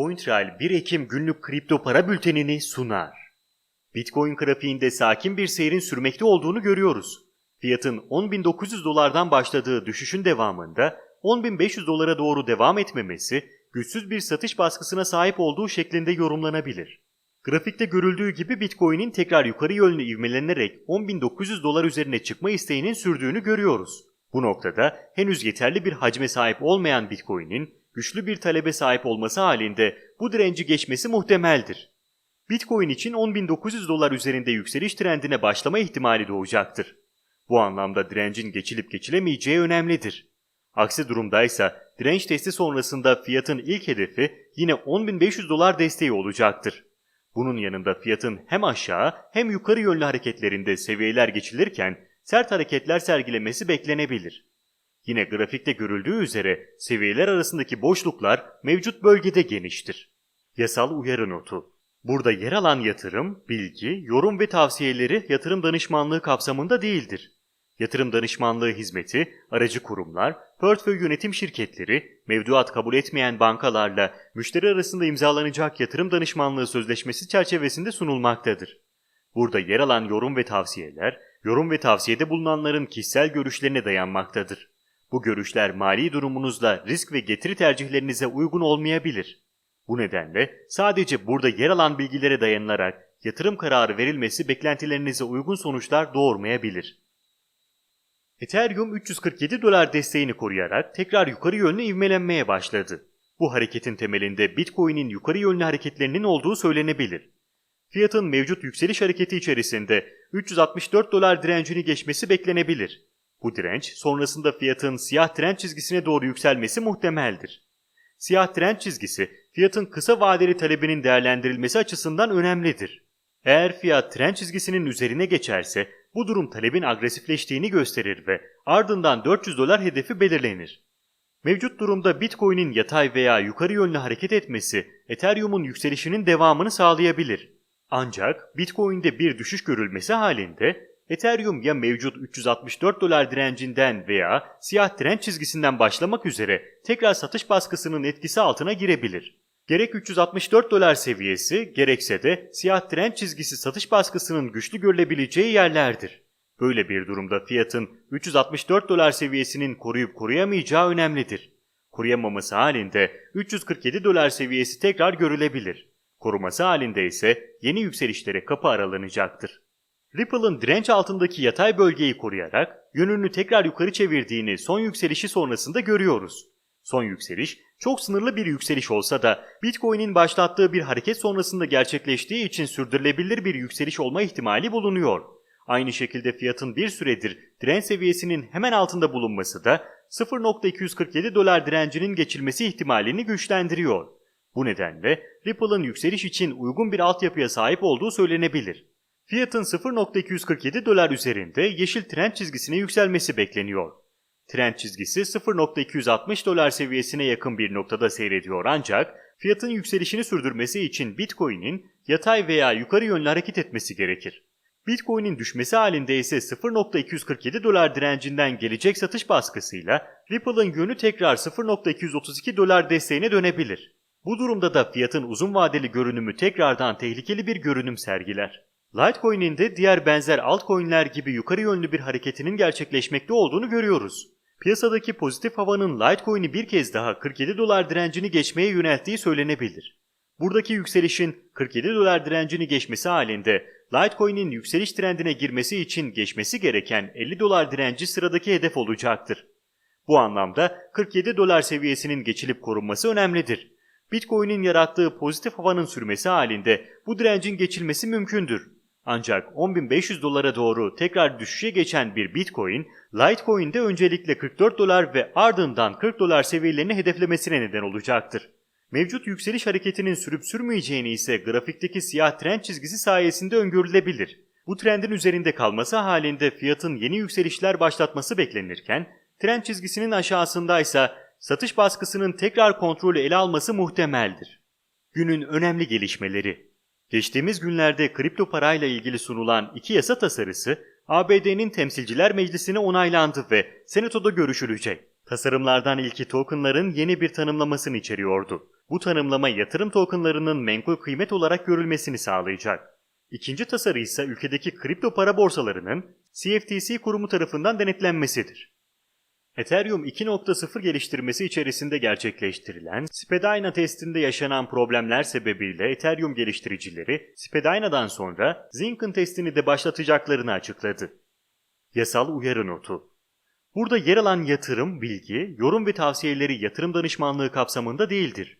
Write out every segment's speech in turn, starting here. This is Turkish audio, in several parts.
CoinTrail 1 Ekim günlük kripto para bültenini sunar. Bitcoin grafiğinde sakin bir seyrin sürmekte olduğunu görüyoruz. Fiyatın 10.900 dolardan başladığı düşüşün devamında 10.500 dolara doğru devam etmemesi güçsüz bir satış baskısına sahip olduğu şeklinde yorumlanabilir. Grafikte görüldüğü gibi Bitcoin'in tekrar yukarı yönlü ivmelenerek 10.900 dolar üzerine çıkma isteğinin sürdüğünü görüyoruz. Bu noktada henüz yeterli bir hacme sahip olmayan Bitcoin'in güçlü bir talebe sahip olması halinde bu direnci geçmesi muhtemeldir. Bitcoin için 10.900 dolar üzerinde yükseliş trendine başlama ihtimali doğacaktır. Bu anlamda direncin geçilip geçilemeyeceği önemlidir. Aksi durumdaysa direnç testi sonrasında fiyatın ilk hedefi yine 10.500 dolar desteği olacaktır. Bunun yanında fiyatın hem aşağı hem yukarı yönlü hareketlerinde seviyeler geçilirken sert hareketler sergilemesi beklenebilir. Yine grafikte görüldüğü üzere seviyeler arasındaki boşluklar mevcut bölgede geniştir. Yasal uyarı notu Burada yer alan yatırım, bilgi, yorum ve tavsiyeleri yatırım danışmanlığı kapsamında değildir. Yatırım danışmanlığı hizmeti, aracı kurumlar, portföy yönetim şirketleri, mevduat kabul etmeyen bankalarla müşteri arasında imzalanacak yatırım danışmanlığı sözleşmesi çerçevesinde sunulmaktadır. Burada yer alan yorum ve tavsiyeler, yorum ve tavsiyede bulunanların kişisel görüşlerine dayanmaktadır. Bu görüşler mali durumunuzla risk ve getiri tercihlerinize uygun olmayabilir. Bu nedenle sadece burada yer alan bilgilere dayanılarak yatırım kararı verilmesi beklentilerinize uygun sonuçlar doğurmayabilir. Ethereum 347 dolar desteğini koruyarak tekrar yukarı yönlü ivmelenmeye başladı. Bu hareketin temelinde Bitcoin'in yukarı yönlü hareketlerinin olduğu söylenebilir. Fiyatın mevcut yükseliş hareketi içerisinde 364 dolar direncini geçmesi beklenebilir. Bu direnç sonrasında fiyatın siyah trend çizgisine doğru yükselmesi muhtemeldir. Siyah trend çizgisi fiyatın kısa vadeli talebinin değerlendirilmesi açısından önemlidir. Eğer fiyat trend çizgisinin üzerine geçerse bu durum talebin agresifleştiğini gösterir ve ardından 400 dolar hedefi belirlenir. Mevcut durumda Bitcoin'in yatay veya yukarı yönlü hareket etmesi Ethereum'un yükselişinin devamını sağlayabilir. Ancak Bitcoin'de bir düşüş görülmesi halinde Ethereum ya mevcut 364 dolar direncinden veya siyah trend çizgisinden başlamak üzere tekrar satış baskısının etkisi altına girebilir. Gerek 364 dolar seviyesi gerekse de siyah trend çizgisi satış baskısının güçlü görülebileceği yerlerdir. Böyle bir durumda fiyatın 364 dolar seviyesinin koruyup koruyamayacağı önemlidir. Koruyamaması halinde 347 dolar seviyesi tekrar görülebilir. Koruması halinde ise yeni yükselişlere kapı aralanacaktır. Ripple'ın direnç altındaki yatay bölgeyi koruyarak yönünü tekrar yukarı çevirdiğini son yükselişi sonrasında görüyoruz. Son yükseliş çok sınırlı bir yükseliş olsa da Bitcoin'in başlattığı bir hareket sonrasında gerçekleştiği için sürdürülebilir bir yükseliş olma ihtimali bulunuyor. Aynı şekilde fiyatın bir süredir direnç seviyesinin hemen altında bulunması da 0.247 dolar direncinin geçilmesi ihtimalini güçlendiriyor. Bu nedenle Ripple'ın yükseliş için uygun bir altyapıya sahip olduğu söylenebilir. Fiyatın 0.247 dolar üzerinde yeşil trend çizgisine yükselmesi bekleniyor. Trend çizgisi 0.260 dolar seviyesine yakın bir noktada seyrediyor ancak fiyatın yükselişini sürdürmesi için Bitcoin'in yatay veya yukarı yönlü hareket etmesi gerekir. Bitcoin'in düşmesi halinde ise 0.247 dolar direncinden gelecek satış baskısıyla Ripple'ın yönü tekrar 0.232 dolar desteğine dönebilir. Bu durumda da fiyatın uzun vadeli görünümü tekrardan tehlikeli bir görünüm sergiler. Litecoin'in de diğer benzer altcoin'ler gibi yukarı yönlü bir hareketinin gerçekleşmekte olduğunu görüyoruz. Piyasadaki pozitif havanın Litecoin'i bir kez daha 47 dolar direncini geçmeye yönelttiği söylenebilir. Buradaki yükselişin 47 dolar direncini geçmesi halinde Litecoin'in yükseliş trendine girmesi için geçmesi gereken 50 dolar direnci sıradaki hedef olacaktır. Bu anlamda 47 dolar seviyesinin geçilip korunması önemlidir. Bitcoin'in yarattığı pozitif havanın sürmesi halinde bu direncin geçilmesi mümkündür. Ancak 10.500 dolara doğru tekrar düşüşe geçen bir Bitcoin, Litecoin'de öncelikle 44 dolar ve ardından 40 dolar seviyelerini hedeflemesine neden olacaktır. Mevcut yükseliş hareketinin sürüp sürmeyeceğini ise grafikteki siyah trend çizgisi sayesinde öngörülebilir. Bu trendin üzerinde kalması halinde fiyatın yeni yükselişler başlatması beklenirken, trend çizgisinin aşağısındaysa satış baskısının tekrar kontrolü ele alması muhtemeldir. Günün önemli gelişmeleri Geçtiğimiz günlerde kripto parayla ilgili sunulan iki yasa tasarısı ABD'nin Temsilciler Meclisi'ne onaylandı ve Senato'da görüşülecek. Tasarımlardan ilki tokenların yeni bir tanımlamasını içeriyordu. Bu tanımlama yatırım tokenlarının menkul kıymet olarak görülmesini sağlayacak. İkinci tasarı ise ülkedeki kripto para borsalarının CFTC kurumu tarafından denetlenmesidir. Ethereum 2.0 geliştirmesi içerisinde gerçekleştirilen Spadina testinde yaşanan problemler sebebiyle Ethereum geliştiricileri Spadina'dan sonra Zinken testini de başlatacaklarını açıkladı. Yasal uyarı notu Burada yer alan yatırım, bilgi, yorum ve tavsiyeleri yatırım danışmanlığı kapsamında değildir.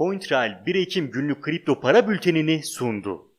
CoinTrail 1 Ekim günlük kripto para bültenini sundu.